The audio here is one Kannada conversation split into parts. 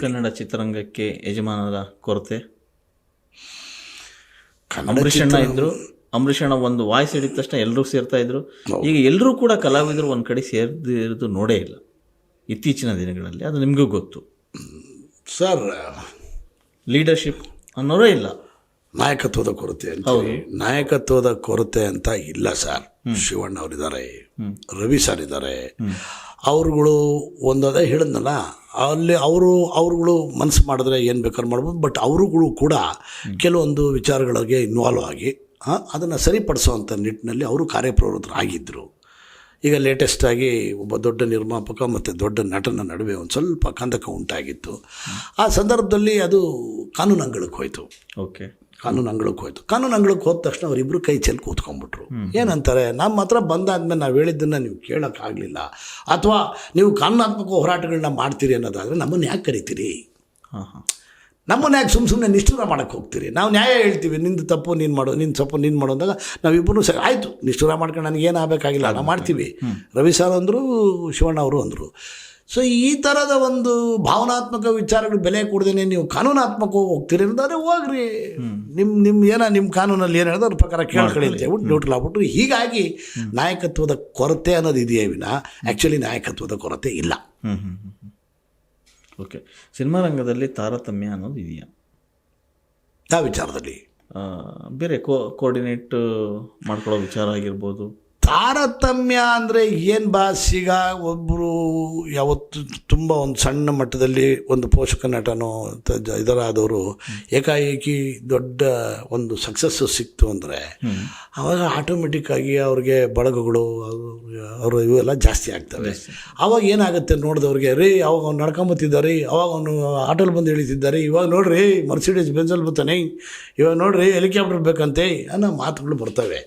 ಕನ್ನಡ ಚಿತ್ರರಂಗಕ್ಕೆ ಯಜಮಾನರ ಕೊರತೆ. ಅಂಬರೀಷ್ ಅಣ್ಣ ಇದ್ರು. ಅಂಬರೀಷ್ ಅಣ್ಣ ಒಂದು ವಾಯ್ಸ್ ಹಿಡಿದ ತಕ್ಷಣ ಎಲ್ಲರೂ ಸೇರ್ತಾ ಇದ್ರು. ಈಗ ಎಲ್ಲರೂ ಕೂಡ ಕಲಾವಿದರು ಒಂದು ಕಡೆ ಸೇರಿದಿರೋದು ನೋಡೇ ಇಲ್ಲ. ಇತ್ತೀಚಿನ ದಿನಗಳಲ್ಲಿ. ಅದು ನಿಮಗೂ ಗೊತ್ತು. ಸರ್ ಲೀಡರ್ಶಿಪ್ ಅನ್ನೋರೇ ಇಲ್ಲ. ನಾಯಕತ್ವದ ಕೊರತೆ ಅಂತ ನಾಯಕತ್ವದ ಕೊರತೆ ಅಂತ ಇಲ್ಲ ಸರ್. ಶಿವಣ್ಣ ಅವರಿದ್ದಾರೆ. ರವಿ ಸರ್ ಇದ್ದಾರೆ. ಅವ್ರುಗಳು ಒಂದದೇ ಹೇಳಿದ್ನಲ್ಲ ಅಲ್ಲಿ ಅವರು ಅವ್ರುಗಳು ಮನಸ್ಸು ಮಾಡಿದ್ರೆ ಏನು ಬೇಕಾದ್ರೂ ಮಾಡ್ಬೋದು ಬಟ್ ಅವರುಗಳು ಕೂಡ ಕೆಲವೊಂದು ವಿಚಾರಗಳಿಗೆ ಇನ್ವಾಲ್ವ್ ಆಗಿ ಅದನ್ನು ಸರಿಪಡಿಸುವಂಥ ನಿಟ್ಟಿನಲ್ಲಿ ಅವರು ಕಾರ್ಯಪ್ರವೃತ್ತರಾಗಿದ್ದರು ಈಗ ಲೇಟೆಸ್ಟಾಗಿ ಒಬ್ಬ ದೊಡ್ಡ ನಿರ್ಮಾಪಕ ಮತ್ತು ದೊಡ್ಡ ನಟನ ನಡುವೆ ಒಂದು ಸ್ವಲ್ಪ ಕಂದಕ ಉಂಟಾಗಿತ್ತು. ಆ ಸಂದರ್ಭದಲ್ಲಿ ಅದು ಕಾನೂನು ಅಂಗಳಕ್ಕೆ ಹೋಯಿತು. ಓಕೆ ಕಾನೂನು ಅಂಗಳಕ್ಕೆ ಹೋಯ್ತು. ಕಾನೂನು ಅಂಗಳಕ್ಕೆ ಹೋದ ತಕ್ಷಣ ಅವರಿಬ್ಬರು ಕೈ ಚೆಲ್ಲಿ ಕೂತ್ಕೊಂಡ್ಬಿಟ್ರು. ಏನಂತಾರೆ ನಮ್ಮ ಹತ್ರ ಬಂದಾದ್ಮೇಲೆ ನಾವು ಹೇಳಿದ್ದನ್ನು ನೀವು ಕೇಳೋಕ್ಕಾಗಲಿಲ್ಲ. ಅಥವಾ ನೀವು ಕಾನೂನಾತ್ಮಕ ಹೋರಾಟಗಳನ್ನ ಮಾಡ್ತೀರಿ ಅನ್ನೋದಾದರೆ ನಮ್ಮನ್ನು ಯಾಕೆ ಕರಿತೀರಿ? ನಮ್ಮನ್ನು ಯಾಕೆ ಸುಮ್ಮ ಸುಮ್ಮನೆ ನಿಷ್ಠುರ ಮಾಡೋಕ್ಕೆ ಹೋಗ್ತೀರಿ? ನಾವು ನ್ಯಾಯ ಹೇಳ್ತೀವಿ ನಿಂದು ತಪ್ಪು ನೀನು ಮಾಡು ನಿನ್ನ ತಪ್ಪು ನೀನು ಮಾಡು ಅಂದಾಗ ನಾವಿಬ್ಬರು ಸರಿ ಆಯಿತು ನಿಷ್ಠುರ ಮಾಡ್ಕೊಂಡು ನನಗೇನು ಆಗಬೇಕಾಗಿಲ್ಲ ನಾವು ಮಾಡ್ತೀವಿ. ರವಿ ಸರ್ ಅಂದರು ಶಿವಣ್ಣ ಅವರು ಅಂದರು. ಸೊ ಈ ಥರದ ಒಂದು ಭಾವನಾತ್ಮಕ ವಿಚಾರಗಳು ಬೆಲೆ ಕೊಡ್ದೇನೆ ನೀವು ಕಾನೂನಾತ್ಮಕವಾಗಿ ಹೋಗ್ತೀರಿ ಅಂತಂದರೆ ಹೋಗ್ರಿ. ನಿಮ್ಮ ನಿಮ್ಮ ಏನೋ ನಿಮ್ಮ ಕಾನೂನಲ್ಲಿ ಏನು ಹೇಳಿದ್ರೆ ಅದ್ರ ಪ್ರಕಾರ ಕೇಳ್ಕೊಳ್ಳಿ ಅಂತ ಹೇಳ್ಬಿಟ್ಟು ನ್ಯೂಟ್ರಲ್ ಆಗ್ಬಿಟ್ರು. ಹೀಗಾಗಿ ನಾಯಕತ್ವದ ಕೊರತೆ ಅನ್ನೋದು ಇದೆಯೇ ವಿನ ಆ್ಯಕ್ಚುಲಿ ನಾಯಕತ್ವದ ಕೊರತೆ ಇಲ್ಲ. ಓಕೆ ಸಿನಿಮಾ ರಂಗದಲ್ಲಿ ತಾರತಮ್ಯ ಅನ್ನೋದು ಇದೆಯಾ? ಯಾವ ವಿಚಾರದಲ್ಲಿ? ಆ, ಬೇರೆ ಕೋ ಕೋಆರ್ಡಿನೇಟ್ ಮಾಡ್ಕೊಳ್ಳೋ ವಿಚಾರ ಆಗಿರ್ಬೋದು. ತಾರತಮ್ಯ ಅಂದರೆ ಏನು ಬಾಸ್ ಈಗ ಒಬ್ಬರು ಯಾವತ್ತು ತುಂಬ ಒಂದು ಸಣ್ಣ ಮಟ್ಟದಲ್ಲಿ ಒಂದು ಪೋಷಕ ನಟನೋ ತ- ಇದರಾದವರು ಏಕಾಏಕಿ ದೊಡ್ಡ ಒಂದು ಸಕ್ಸಸ್ಸು ಸಿಕ್ತು ಅಂದರೆ ಆವಾಗ ಆಟೋಮೆಟಿಕ್ಕಾಗಿ ಅವ್ರಿಗೆ ಬಳಗಗಳು ಅವರು ಇವೆಲ್ಲ ಜಾಸ್ತಿ ಆಗ್ತವೆ. ಆವಾಗ ಏನಾಗುತ್ತೆ ನೋಡಿದವ್ರಿಗೆ ರೀ ಅವಾಗ ಅವ್ನು ನಡ್ಕೊಂಬತ್ತಿದ್ದಾರೆ ಅವಾಗ ಅವನು ಆಟೋಲ್ಲಿ ಬಂದು ಇಳಿತಿದ್ದಾರೆ ಇವಾಗ ನೋಡ್ರಿ ಮರ್ಸಿಡೀಸ್ ಬೆಂಜಲ್ ಬರ್ತಾನೆ ಇವಾಗ ನೋಡ್ರಿ ಹೆಲಿಕಾಪ್ಟರ್ ಬೇಕಂತೆ ಅನ್ನೋ ಮಾತುಗಳು ಬರ್ತವೆ.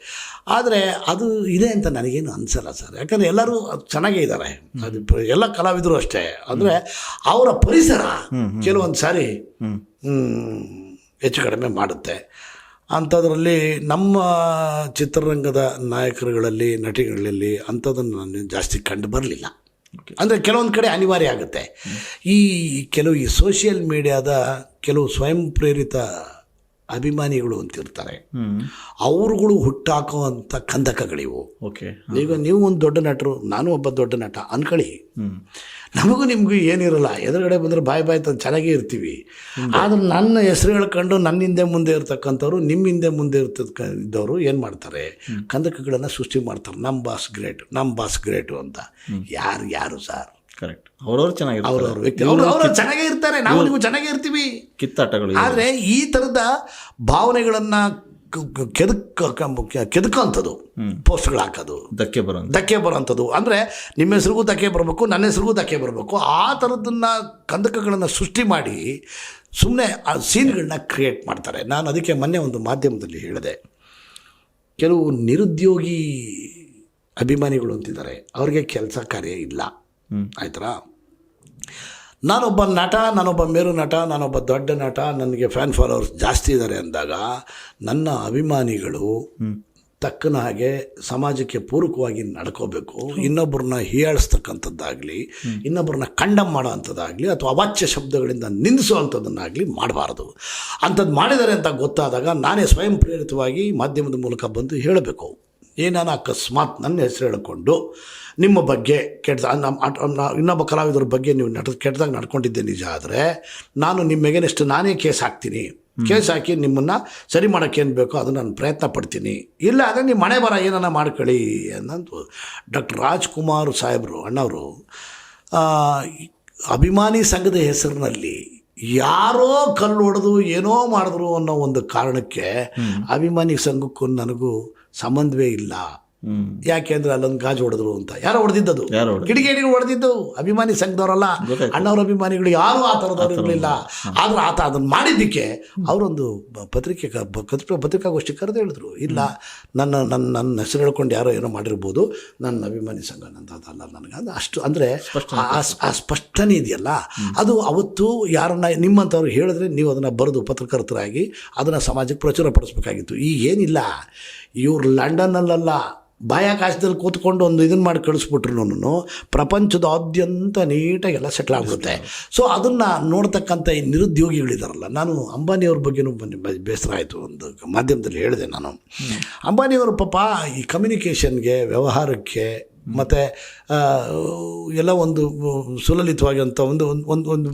ಆದರೆ ಅದು ಇದೆ ಅಂತ ನನಗೇನು ಅನಿಸಲ್ಲ ಸರ್. ಯಾಕಂದರೆ ಎಲ್ಲರೂ ಚೆನ್ನಾಗೇ ಇದ್ದಾರೆ ಅದು ಎಲ್ಲ ಕಲಾವಿದರು ಅಷ್ಟೇ. ಅಂದರೆ ಅವರ ಪರಿಸರ ಕೆಲವೊಂದು ಸಾರಿ ಹೆಚ್ಚು ಕಡಿಮೆ ಮಾಡುತ್ತೆ. ಅಂಥದ್ರಲ್ಲಿ ನಮ್ಮ ಚಿತ್ರರಂಗದ ನಾಯಕರುಗಳಲ್ಲಿ ನಟಿಗಳಲ್ಲಿ ಅಂಥದ್ದನ್ನು ನಾನು ಜಾಸ್ತಿ ಕಂಡು ಬರಲಿಲ್ಲ. ಅಂದರೆ ಕೆಲವೊಂದು ಕಡೆ ಅನಿವಾರ್ಯ ಆಗುತ್ತೆ. ಈ ಕೆಲವು ಈ ಸೋಷಿಯಲ್ ಮೀಡಿಯಾದ ಕೆಲವು ಸ್ವಯಂ ಪ್ರೇರಿತ ಅಭಿಮಾನಿಗಳು ಅಂತಿರ್ತಾರೆ. ಅವ್ರುಗಳು ಹುಟ್ಟಾಕುವಂಥ ಕಂದಕಗಳಿವು. ಓಕೆ. ಈಗ ನೀವು ಒಂದು ದೊಡ್ಡ ನಟರು ನಾನು ಒಬ್ಬ ದೊಡ್ಡ ನಟ ಅನ್ಕೊಳ್ಳಿ. ನಮಗೂ ನಿಮಗೂ ಏನಿರಲ್ಲ ಎದುರುಗಡೆ ಬಂದರೆ ಬಾಯ್ ಬಾಯ್ ತಂದು ಚೆನ್ನಾಗೇ ಇರ್ತೀವಿ. ಆದ್ರೆ ನನ್ನ ಹೆಸರು ಹೇಳ್ಕೊಂಡು ನನ್ನ ಹಿಂದೆ ಮುಂದೆ ಇರ್ತಕ್ಕಂಥವ್ರು ನಿಮ್ಮ ಹಿಂದೆ ಮುಂದೆ ಇರ್ತಕ್ಕ ಇದ್ದವರು ಏನು ಮಾಡ್ತಾರೆ? ಕಂದಕಗಳನ್ನು ಸೃಷ್ಟಿ ಮಾಡ್ತಾರೆ. ನಮ್ಮ ಬಾಸ್ ಗ್ರೇಟ್ ನಮ್ಮ ಬಾಸ್ ಗ್ರೇಟು ಅಂತ. ಯಾರು ಯಾರು ಸರ್? ಕರೆಕ್ಟ್ ಅವ್ರವ್ರು ಚೆನ್ನಾಗಿರ್ತಾರೆ. ಅವ್ರವ್ರ. ವ್ಯಕ್ತಿ ಅವ್ರು ಚೆನ್ನಾಗೇ ಇರ್ತಾರೆ. ನಾವು ನೀವು ಚೆನ್ನಾಗೇ ಇರ್ತೀವಿ. ಕಿತ್ತಾಟಗಳು. ಆದರೆ ಈ ಥರದ ಭಾವನೆಗಳನ್ನು ಕೆದಕ ಕೆದಕೋಂಥದ್ದು ಪೋಸ್ಟ್ಗಳು ಹಾಕೋದು. ಧಕ್ಕೆ ಬರೋ ಧಕ್ಕೆ ಬರೋಂಥದ್ದು ಅಂದರೆ ನಿಮ್ಮ ಹೆಸ್ರಿಗೂ ಧಕ್ಕೆ ಬರಬೇಕು ನನ್ನ ಹೆಸ್ರಿಗೂ ಧಕ್ಕೆ ಬರಬೇಕು. ಆ ಥರದನ್ನು ಕಂದಕಗಳನ್ನು ಸೃಷ್ಟಿ ಮಾಡಿ ಸುಮ್ಮನೆ ಆ ಸೀನ್ಗಳನ್ನ ಕ್ರಿಯೇಟ್ ಮಾಡ್ತಾರೆ. ನಾನು ಅದಕ್ಕೆ ಮೊನ್ನೆ ಒಂದು ಮಾಧ್ಯಮದಲ್ಲಿ ಹೇಳಿದೆ. ಕೆಲವು ನಿರುದ್ಯೋಗಿ ಅಭಿಮಾನಿಗಳು ಅಂತಿದ್ದಾರೆ. ಅವ್ರಿಗೆ ಕೆಲಸ ಕಾರ್ಯ ಇಲ್ಲ. ಆಯ್ತಾ ನಾನೊಬ್ಬ ನಟ ನಾನೊಬ್ಬ ಮೇರು ನಟ ನಾನೊಬ್ಬ ದೊಡ್ಡ ನಟ ನನಗೆ ಫ್ಯಾನ್ ಫಾಲೋವರ್ಸ್ ಜಾಸ್ತಿ ಇದ್ದಾರೆ ಅಂದಾಗ ನನ್ನ ಅಭಿಮಾನಿಗಳು ತಕ್ಕನ ಹಾಗೆ ಸಮಾಜಕ್ಕೆ ಪೂರಕವಾಗಿ ನಡ್ಕೋಬೇಕು. ಇನ್ನೊಬ್ಬರನ್ನ ಹೀಯಾಳಿಸ್ತಕ್ಕಂಥದ್ದಾಗಲಿ ಇನ್ನೊಬ್ಬರನ್ನ ಕಂಡಮ್ ಮಾಡೋ ಅಂಥದ್ದಾಗಲಿ ಅಥವಾ ಅವಾಚ್ಯ ಶಬ್ದಗಳಿಂದ ನಿಂದಿಸುವಂಥದ್ದನ್ನಾಗಲಿ ಮಾಡಬಾರ್ದು. ಅಂಥದ್ದು ಮಾಡಿದ್ದಾರೆ ಅಂತ ಗೊತ್ತಾದಾಗ ನಾನೇ ಸ್ವಯಂ ಪ್ರೇರಿತವಾಗಿ ಮಾಧ್ಯಮದ ಮೂಲಕ ಬಂದು ಹೇಳಬೇಕು. ಏನಾನ ಅಕಸ್ಮಾತ್ ನನ್ನ ಹೆಸರು ಹೇಳಿಕೊಂಡು ನಿಮ್ಮ ಬಗ್ಗೆ ಕೆಟ್ಟ ನಮ್ಮ ಇನ್ನೊಬ್ಬ ಕಲಾವಿದರ ಬಗ್ಗೆ ನೀವು ನಟ ಕೆಟ್ಟದಾಗ ನಡ್ಕೊಂಡಿದ್ದೆ ನಿಜ ಆದರೆ ನಾನು ನಿಮ್ಮ ಎಗನೆಸ್ಟ್ ನಾನೇ ಕೇಸ್ ಹಾಕ್ತೀನಿ. ಕೇಸ್ ಹಾಕಿ ನಿಮ್ಮನ್ನು ಸರಿ ಮಾಡೋಕ್ಕೇನು ಬೇಕೋ ಅದನ್ನು ನಾನು ಪ್ರಯತ್ನ ಪಡ್ತೀನಿ. ಇಲ್ಲ ಆದರೆ ನೀವು ಮನೆ ಬರ ಏನನ್ನ ಮಾಡ್ಕೊಳ್ಳಿ ಅನ್ನೋದು ಡಾಕ್ಟರ್ ರಾಜ್ಕುಮಾರ್ ಸಾಹೇಬರು ಅಣ್ಣವರು ಅಭಿಮಾನಿ ಸಂಘದ ಹೆಸರಿನಲ್ಲಿ ಯಾರೋ ಕಲ್ಲು ಹೊಡೆದು ಏನೋ ಮಾಡಿದ್ರು ಅನ್ನೋ ಒಂದು ಕಾರಣಕ್ಕೆ ಅಭಿಮಾನಿ ಸಂಘಕ್ಕೂ ನನಗೂ ಸಂಬಂಧವೇ ಇಲ್ಲ. ಯಾಕೆ ಅಂದ್ರೆ ಅಲ್ಲೊಂದು ಗಾಜು ಹೊಡೆದ್ರು ಅಂತ. ಯಾರೋ ಹೊಡೆದಿದ್ದದು? ಕಿಡಿಗೇಡಿಗಳು ಹೊಡೆದಿದ್ದು. ಅಭಿಮಾನಿ ಸಂಘದವರಲ್ಲ. ಅಣ್ಣವ್ರ ಅಭಿಮಾನಿಗಳು ಯಾರು ಆ ಥರದವ್ರು ಇರಲಿಲ್ಲ. ಆದ್ರೂ ಆತ ಅದನ್ನ ಮಾಡಿದ್ದಕ್ಕೆ ಅವರೊಂದು ಪತ್ರಿಕೆ ಪತ್ರಿಕಾಗೋಷ್ಠಿ ಕರೆದು ಹೇಳಿದ್ರು. ಇಲ್ಲ ನನ್ನ ನನ್ನ ನನ್ನ ಹೆಸರು ಹೇಳ್ಕೊಂಡು ಯಾರೋ ಏನೋ ಮಾಡಿರ್ಬೋದು. ನನ್ನ ಅಭಿಮಾನಿ ಸಂಘ ನಂದು ಅದಲ್ಲ ನನಗೆ. ಅದು ಅಷ್ಟು ಅಂದ್ರೆ ಆ ಸ್ಪಷ್ಟನೆ ಇದೆಯಲ್ಲ? ಅದು ಅವತ್ತು ಯಾರನ್ನ ನಿಮ್ಮಂಥವ್ರು ಹೇಳಿದ್ರೆ ನೀವು ಅದನ್ನ ಬರೆದು ಪತ್ರಕರ್ತರಾಗಿ ಅದನ್ನ ಸಮಾಜಕ್ಕೆ ಪ್ರಚುರ ಪಡಿಸ್ಬೇಕಾಗಿತ್ತು ಈಗ ಏನಿಲ್ಲ ಇವ್ರು ಲಂಡನ್ನಲ್ಲ ಬಾಹ್ಯಾಕಾಶದಲ್ಲಿ ಕೂತ್ಕೊಂಡು ಒಂದು ಇದನ್ನು ಮಾಡಿ ಕಳಿಸ್ಬಿಟ್ರು ಪ್ರಪಂಚದಾದ್ಯಂತ ನೀಟಾಗಿ ಎಲ್ಲ ಸೆಟ್ಲ್ ಆಗುತ್ತೆ ಸೊ ಅದನ್ನು ನೋಡ್ತಕ್ಕಂಥ ಈ ನಿರುದ್ಯೋಗಿಗಳಿದಾರಲ್ಲ ನಾನು ಅಂಬಾನಿಯವ್ರ ಬಗ್ಗೆನೂ ಬೇಸರ ಆಯಿತು ಒಂದು ಮಾಧ್ಯಮದಲ್ಲಿ ಹೇಳಿದೆ ನಾನು. ಅಂಬಾನಿಯವರು ಪಾಪ ಈ ಕಮ್ಯುನಿಕೇಷನ್ಗೆ ವ್ಯವಹಾರಕ್ಕೆ ಮತ್ತು ಎಲ್ಲ ಒಂದು ಸುಲಲಿತವಾಗಿರುವಂಥ ಒಂದು ಒಂದು ಒಂದು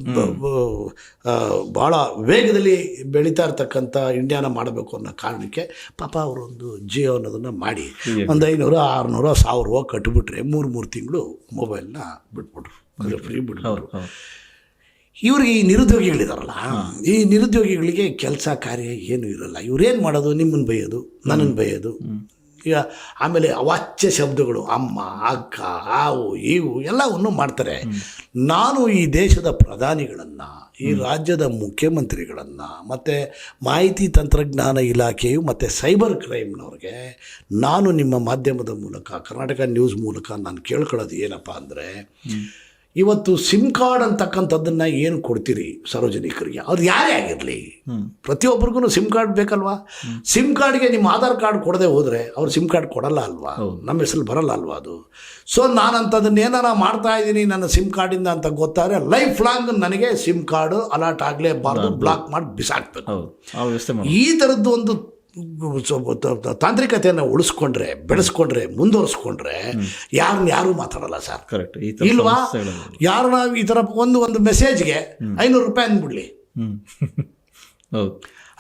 ಭಾಳ ವೇಗದಲ್ಲಿ ಬೆಳೀತಾ ಇರ್ತಕ್ಕಂಥ ಇಂಡಿಯಾನ ಮಾಡಬೇಕು ಅನ್ನೋ ಕಾರಣಕ್ಕೆ ಪಾಪ ಅವರೊಂದು ಜಿಯೋ ಅನ್ನೋದನ್ನು ಮಾಡಿ ಒಂದು ಐನೂರು ಆರುನೂರು ಸಾವಿರ ರೂಪಾಯಿ ಕಟ್ಟಿಬಿಟ್ರೆ ಮೂರು ಮೂರು ತಿಂಗಳು ಮೊಬೈಲ್ನ ಬಿಟ್ಬಿಟ್ರು. ಅಂದರೆ ಫ್ರೀ ಬಿಟ್ಬಿಟ್ರು. ಇವ್ರಿಗೆ ಈ ನಿರುದ್ಯೋಗಿಗಳಿದಾರಲ್ಲ ಈ ನಿರುದ್ಯೋಗಿಗಳಿಗೆ ಕೆಲಸ ಕಾರ್ಯ ಏನೂ ಇರಲ್ಲ. ಇವ್ರೇನು ಮಾಡೋದು? ನಿಮ್ಮನ್ನು ಬೈಯೋದು ನನ್ನನ್ನು ಬೈಯೋದು. ಈಗ ಆಮೇಲೆ ಅವಾಚ್ಯ ಶಬ್ದಗಳು ಅಮ್ಮ ಅಕ್ಕ ಹಾವು ಇವು ಎಲ್ಲವನ್ನು ಮಾಡ್ತಾರೆ. ನಾನು ಈ ದೇಶದ ಪ್ರಧಾನಿಗಳನ್ನು ಈ ರಾಜ್ಯದ ಮುಖ್ಯಮಂತ್ರಿಗಳನ್ನು ಮತ್ತು ಮಾಹಿತಿ ತಂತ್ರಜ್ಞಾನ ಇಲಾಖೆಯು ಮತ್ತು ಸೈಬರ್ ಕ್ರೈಮ್ನವ್ರಿಗೆ ನಾನು ನಿಮ್ಮ ಮಾಧ್ಯಮದ ಮೂಲಕ ಕರ್ನಾಟಕ ನ್ಯೂಸ್ ಮೂಲಕ ನಾನು ಕೇಳ್ಕೊಳ್ಳೋದು ಏನಪ್ಪ ಅಂದರೆ ಇವತ್ತು ಸಿಮ್ ಕಾರ್ಡ್ ಅಂತಕ್ಕಂಥದ್ದನ್ನು ಏನು ಕೊಡ್ತೀರಿ ಸಾರ್ವಜನಿಕರಿಗೆ? ಅವ್ರು ಯಾರೇ ಆಗಿರಲಿ ಪ್ರತಿಯೊಬ್ಬರಿಗೂ ಸಿಮ್ ಕಾರ್ಡ್ ಬೇಕಲ್ವಾ? ಸಿಮ್ ಕಾರ್ಡ್ಗೆ ನಿಮ್ಮ ಆಧಾರ್ ಕಾರ್ಡ್ ಕೊಡದೆ ಹೋದರೆ ಅವ್ರು ಸಿಮ್ ಕಾರ್ಡ್ ಕೊಡಲ್ಲ ಅಲ್ವಾ? ನಮ್ಮ ಹೆಸರು ಬರಲ್ಲ ಅಲ್ವಾ ಅದು? ಸೊ ನಾನು ಅಂಥದ್ದನ್ನು ಏನಾರ ಮಾಡ್ತಾ ಇದ್ದೀನಿ ನನ್ನ ಸಿಮ್ ಕಾರ್ಡಿಂದ ಅಂತ ಗೊತ್ತಾದರೆ ಲೈಫ್ ಲಾಂಗ್ ನನಗೆ ಸಿಮ್ ಕಾರ್ಡು ಅಲರ್ಟ್ ಆಗಲೇಬಾರ್ದು ಬ್ಲಾಕ್ ಮಾಡಿ ಬಿಸಾಕ್ಬೇಕು. ಈ ಥರದ್ದು ಒಂದು ತಾಂತ್ರಿಕತೆಯನ್ನು ಉಳಿಸ್ಕೊಂಡ್ರೆ ಬೆಳೆಸ್ಕೊಂಡ್ರೆ ಮುಂದುವರಿಸ್ಕೊಂಡ್ರೆ ಯಾರನ್ನ ಯಾರೂ ಮಾತಾಡಲ್ಲ ಸರ್. ಕರೆಕ್ಟ್ ಇಲ್ವಾ? ನಾವು ಈ ಥರ ಒಂದು ಒಂದು ಮೆಸೇಜ್ಗೆ ಐನೂರು ರೂಪಾಯಿ ಅಂದ್ಬಿಡ್ಲಿ.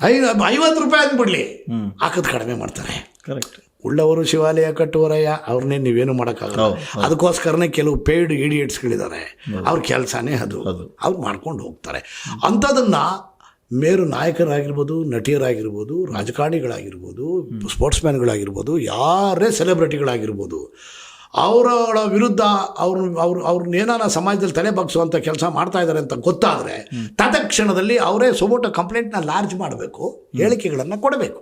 ಐನು ಐವತ್ತು ರೂಪಾಯಿ ಅಂದ್ಬಿಡ್ಲಿ. ಹಾಕೋದು ಕಡಿಮೆ ಮಾಡ್ತಾರೆ. ಕರೆಕ್ಟ್ ಉಳ್ಳವರು ಶಿವಾಲಯ ಕಟ್ಟುವರಯ್ಯ ಅವ್ರನ್ನೇ ನೀವೇನು ಮಾಡೋಕ್ಕಾಗಲ್ಲ. ಅದಕ್ಕೋಸ್ಕರನೇ ಕೆಲವು ಪೇಯ್ಡ್ ಇಡಿಯಟ್ಸ್ಗಳಿದ್ದಾರೆ ಅವ್ರ ಕೆಲಸನೇ ಅದು. ಅವ್ರು ಮಾಡ್ಕೊಂಡು ಹೋಗ್ತಾರೆ. ಅಂಥದನ್ನು ಮೇರು ನಾಯಕರಾಗಿರ್ಬೋದು ನಟಿಯರಾಗಿರ್ಬೋದು ರಾಜಕಾರಣಿಗಳಾಗಿರ್ಬೋದು ಸ್ಪೋರ್ಟ್ಸ್ ಮ್ಯಾನ್ಗಳಾಗಿರ್ಬೋದು ಯಾರೇ ಸೆಲೆಬ್ರಿಟಿಗಳಾಗಿರ್ಬೋದು ಅವರ ವಿರುದ್ಧ ಅವ್ರ ಅವ್ರು ಅವ್ರನ್ನ ಏನಾರ ಸಮಾಜದಲ್ಲಿ ತಲೆ ಬಗ್ಸುವಂಥ ಕೆಲಸ ಮಾಡ್ತಾ ಇದ್ದಾರೆ ಅಂತ ಗೊತ್ತಾದರೆ ತದಕ್ಷಣದಲ್ಲಿ ಅವರೇ ಸುಮೋಟ ಕಂಪ್ಲೇಂಟ್ನ ಲಾರ್ಜ್ ಮಾಡಬೇಕು ಹೇಳಿಕೆಗಳನ್ನು ಕೊಡಬೇಕು.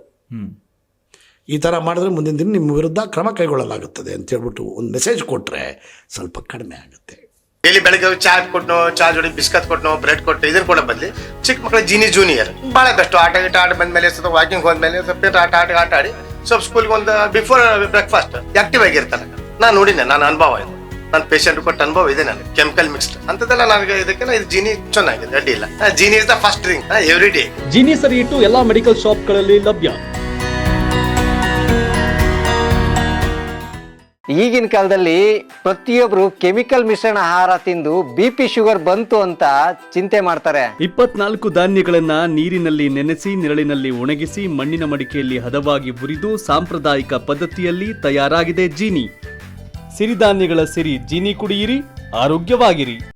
ಈ ಥರ ಮಾಡಿದ್ರೆ ಮುಂದಿನ ದಿನ ನಿಮ್ಮ ವಿರುದ್ಧ ಕ್ರಮ ಕೈಗೊಳ್ಳಲಾಗುತ್ತದೆ ಅಂತ ಹೇಳ್ಬಿಟ್ಟು ಒಂದು ಮೆಸೇಜ್ ಕೊಟ್ಟರೆ ಸ್ವಲ್ಪ ಕಡಿಮೆ ಆಗುತ್ತೆ. ಡೈಲಿ ಬೆಳಗ್ಗೆ ಚಾ ಕೊಟ್ಟು ಚಾ ಜೋಡಿ ಬಿಸ್ಕತ್ ಕೊಟ್ಟು ಬ್ರೆಡ್ ಕೊಟ್ಟು ಇದನ್ನ ಕೂಡ ಬದಲಿ ಚಿಕ್ಕ ಮಕ್ಕಳ ಜೀನಿ ಜೂನಿಯರ್. ಭಾಳ ಬೆಸ್ಟ್ ಆಟ ಗೀಟ ಆಟ ಬಂದ್ಮೇಲೆ ಸ್ವಲ್ಪ ವಾಕಿಂಗ್ ಹೋದ್ಮೇಲೆ ಸ್ವಲ್ಪ ಆಟ ಆಟ ಆಟ ಆಡಿ ಸ್ವಲ್ಪ ಸ್ಕೂಲ್ಗೆ ಒಂದು ಬಿಫೋರ್ ಬ್ರೇಕ್ಫಾಸ್ಟ್ ಆಕ್ಟಿವ್ ಆಗಿರ್ತಾನೆ ನಾನು ನೋಡಿದ್ದೆ ನಾನು ಅನುಭವ ಇದು. ನನ್ನ ಪೇಷಂಟ್ ಕೊಟ್ಟ ಅನುಭವ ಇದೆ ನನಗೆ. ಕೆಮಿಕಲ್ ಮಿಕ್ಸ್ಡ್ ಅಂತದೆಲ್ಲ ನನಗೆ ಇದಕ್ಕೆ ಇದು ಜೀನಿ ಚೆನ್ನಾಗಿದೆ, ಅಡ್ಡಿ ಇಲ್ಲ. Jeeni is the first drink every day Jeeni ಸರಿ ಇಟ್ಟು ಎಲ್ಲಾ ಮೆಡಿಕಲ್ ಶಾಪ್ಗಳಲ್ಲಿ ಲಭ್ಯ. ಈಗಿನ ಕಾಲದಲ್ಲಿ ಪ್ರತಿಯೊಬ್ರು ಕೆಮಿಕಲ್ ಮಿಶ್ರಣ ಆಹಾರ ತಿಂದು ಬಿ ಪಿ ಶುಗರ್ ಬಂತು ಅಂತ ಚಿಂತೆ ಮಾಡ್ತಾರೆ. ಇಪ್ಪತ್ನಾಲ್ಕು ಧಾನ್ಯಗಳನ್ನ ನೀರಿನಲ್ಲಿ ನೆನೆಸಿ, ನೆರಳಿನಲ್ಲಿ ಒಣಗಿಸಿ, ಮಣ್ಣಿನ ಮಡಿಕೆಯಲ್ಲಿ ಹದವಾಗಿ ಹುರಿದು ಸಾಂಪ್ರದಾಯಿಕ ಪದ್ಧತಿಯಲ್ಲಿ ತಯಾರಾಗಿದೆ ಜೀನಿ. ಸಿರಿಧಾನ್ಯಗಳ ಸಿರಿ ಜೀನಿ ಕುಡಿಯಿರಿ, ಆರೋಗ್ಯವಾಗಿರಿ.